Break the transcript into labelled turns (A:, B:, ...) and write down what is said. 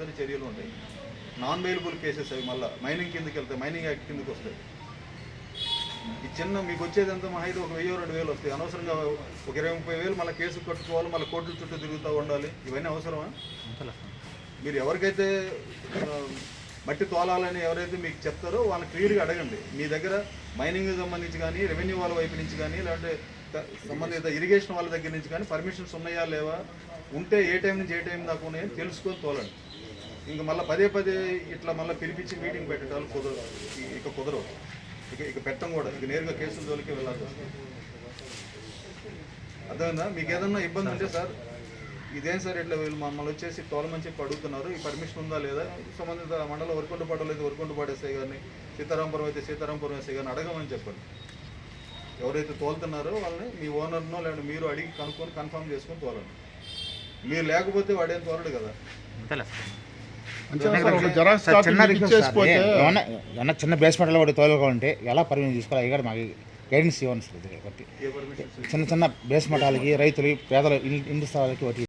A: Compulsory చర్యలు ఉంటాయి non bailable cases అవి మళ్ళీ మైనింగ్ కిందకి వెళ్తాయి మైనింగ్ యాక్ట్ కిందకి వస్తాయి. ఈ చిన్న మీకు వచ్చేది ఎంత మహా అయితే ఒక వెయ్యి రెండు వేలు వస్తాయి. అనవసరంగా ఒక ఇరవై ముప్పై వేలు మళ్ళీ కేసు కట్టుకోవాలి మళ్ళీ కోర్టుల చుట్టూ తిరుగుతూ ఉండాలి. ఇవన్నీ అవసరమా? మీరు ఎవరికైతే మట్టి తోలాలని ఎవరైతే మీకు చెప్తారో వాళ్ళని క్లియర్గా అడగండి. మీ దగ్గర మైనింగ్ సంబంధించి కానీ రెవెన్యూ వాళ్ళ వైపు నుంచి కానీ లేదంటే సంబంధిత ఇరిగేషన్ వాళ్ళ దగ్గర నుంచి కానీ పర్మిషన్స్ ఉన్నాయా లేవా? ఉంటే ఏ టైం నుంచి ఏ టైం దాకా ఉన్నాయని తెలుసుకొని తోలండి. ఇంక మళ్ళీ పదే పదే ఇట్లా మళ్ళీ పిలిపించి మీటింగ్ పెట్టడాలు కుదరదు. ఇక కుదరవు. ఇక ఇక పెట్టం కూడా. ఇక నేరుగా కేసుల జోలికి వెళ్ళాలి వస్తుంది. అర్థమైందా? మీకు ఏదన్నా ఇబ్బంది ఉంటే సార్ ఇదేం సార్ ఇట్లా వీళ్ళు మమ్మల్ని వచ్చేసి తోలమని చెప్పి అడుగుతున్నారు. ఈ పర్మిషన్ ఉందా లేదా? సంబంధిత మండలం వరకొండ పాటలు అయితే వరకొండ పాటేస్తాయి కానీ సీతారాంపురం అయితే సీతారాంపురం వేస్తాయి కానీ అడగమని చెప్పండి. ఎవరైతే తోలుతున్నారో వాళ్ళని మీ ఓనర్నో లేదంటే మీరు అడిగి కనుక్కొని కన్ఫర్మ్ చేసుకొని తోలండి. మీరు లేకపోతే వాడేం తోలడు కదా.
B: చిన్న రిక్వెస్ట్ ఏమన్నా ఏమన్నా చిన్న బేస్మెంట్లో కూడా తోలుకోవాలంటే ఎలా పర్మిషన్ తీసుకోవాలి? కూడా మాకు గైడెన్స్ ఇవ్వండి సార్
A: పర్మిషన్స్
B: చిన్న చిన్న బేస్మెంట్ వాళ్ళకి రైతులకి పేదల ఇంటి స్థలాలకి ఒకటి